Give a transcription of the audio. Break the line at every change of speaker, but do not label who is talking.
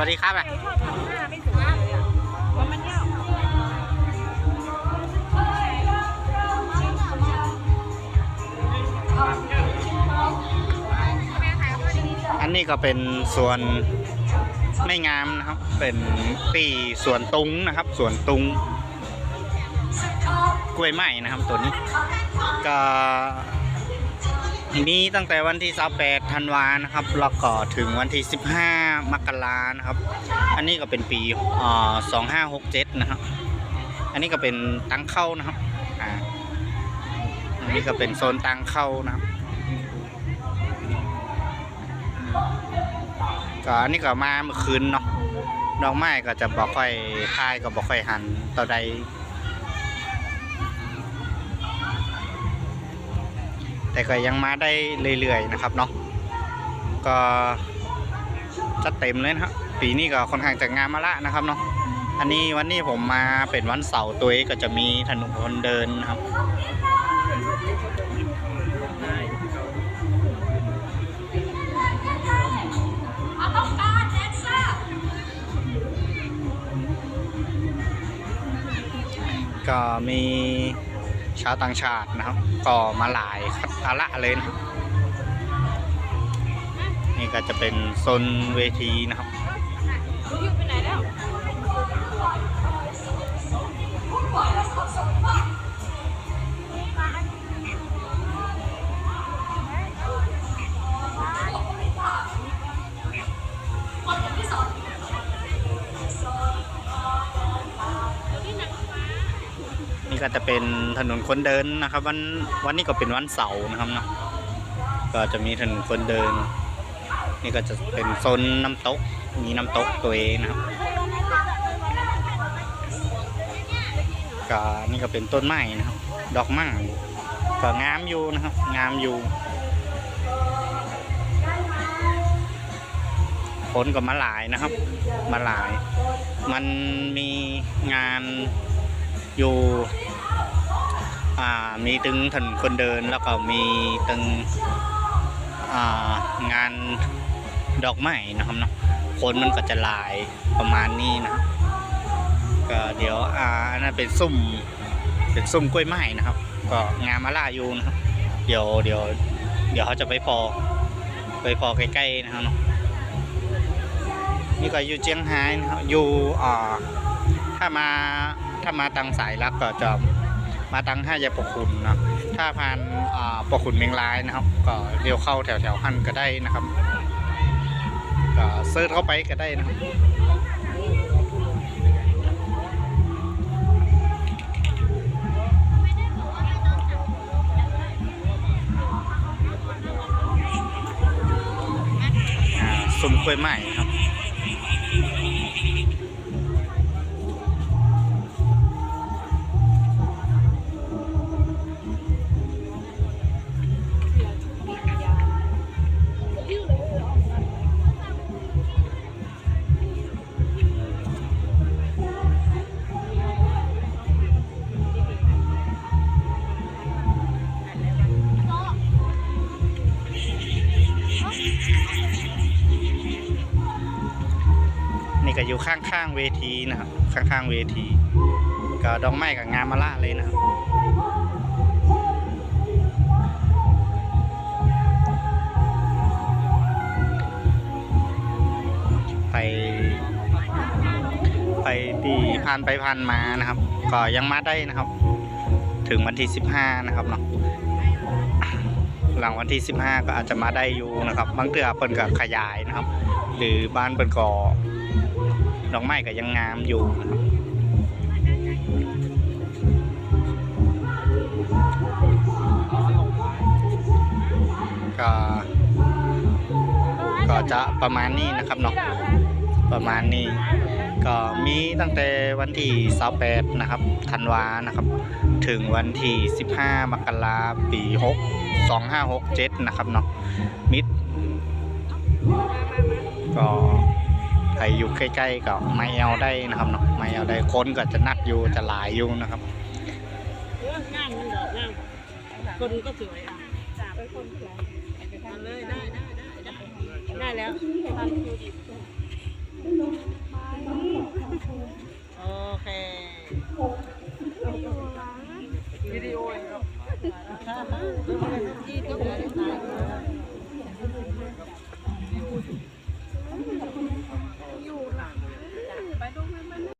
วัสดีครับอะ
ชอบทำหน้าไม่สวยเลยอะเพราะมันเนี่ย
อันนี้ก็เป็นส่วนไม่งามนะครับ เป็นปีส่วนตุงนะครับส่วนตุงกล้วยไม้นะครับตัวนี้ก็ มีตั้งแต่วันที่28ธันวานะครับ แล้วก็ถึงวันที่ 15 มกรานะครับ อันนี้ก็เป็นปีเอ่อ2567นะครับ อันนี้ก็เป็นตังเข้านะครับ อ่า อันนี้ก็เป็นโซนตังเข้านะครับก็อันนี้ก็มาเมื่อคืนเนาะ ดอกไม้ก็จะบอกค่อยพายก็บอกค่อยหันต่อใด แต่ก็ยังมาได้เรื่อยๆนะครับเนาะก็จะเต็มเลยนะครับปีนี้ก็ค่อนข้างจะงามมาละนะครับเนาะอันนี้วันนี้ผมมาเป็นวันเสาร์ตัวเองก็จะมีถนนคนเดินนะครับก็มี ชาวต่างชาตินะครับ ก็มาหลายคัดอาละเลยนะนี่ก็จะเป็นโซนเวทีนะครับ ก็จะเป็นถนนคนเดินนะครับ วันวันนี้ก็เป็นวันเสาร์นะครับเนาะก็จะมีถนนคนเดิน นี่ก็จะเป็นโซนน้ำตกมีน้ำตกตัวเองนะครับก็นี่ก็เป็นต้นไม้นะครับ ดอกไม้ก็งามอยู่นะครับ งามอยู่คนก็มาหลายนะครับ มาหลาย มันมีงานอยู่ มีตึงถนนคนเดินแล้วก็มีตึงางานดอกไม้นะครับเนาะคนมันก็จะหลายประมาณนี้นะก็เดี๋ยวอ่าอันนั้นเป็นซุ่มเป็นซุ่มกล้วยไม้นะครับ ก็งานมาล่าอยู่นะครับเดี๋ยวเดี๋ยวเดี๋ยวเขาจะไปพอไปพอใกล้ๆนะครับเนาะนี่ก็อยู่เจียงไฮ้นะครับอยู่อ่าถ้ามาถ้ามาตังสายลักก็จะ มาตังห้ายาปกขุนเนาะถ้าผ่านอ่าปกขุนเมียงรายนะครับ ก็เลี้ยวเข้าแถวแถวหันก็ได้นะครับก็เซิร์ชเข้าไปก็ได้นะครับอ่าซุ้มกล้วยไม้ครับ ก็อยู่ข้างๆเวทีนะครับ ข้างๆเวที ก็ดอกไม้กับงามมาละเลยนะครับไปไปตีผ่านไปผ่านมานะครับ ก็ยังมาได้นะครับ ถึงวันที่15นะครับเนาะหลังวันที่ 15 ก็อาจจะมาได้อยู่นะครับบางเทื่อเพิ่นก็ขยายนะครับ หรือบ้านเพิ่นก็ ดอกไม้ก็ยังงามอยู่ก็ก็จะประมาณนี้นะครับเนาะประมาณนี้ก็มีตั้งแต่วันที่28นะครับธันวานะครับ ถึงวันที่ 15 มกราปี6 2567 นะครับเนาะมิดก็ ใครอยู่ใกล้ๆก็ไม่เอาได้นะครับเนาะไม่เอาได้คนก็จะนักอยู่จะหลายอยู่นะครับ
งามมันดอกงามคนก็สวยอะจ้าไปคนสวยเอาเลยได้ได้ได้ได้ได้แล้วโอเควิดีโอเองครับที่ต้องการได้ตาย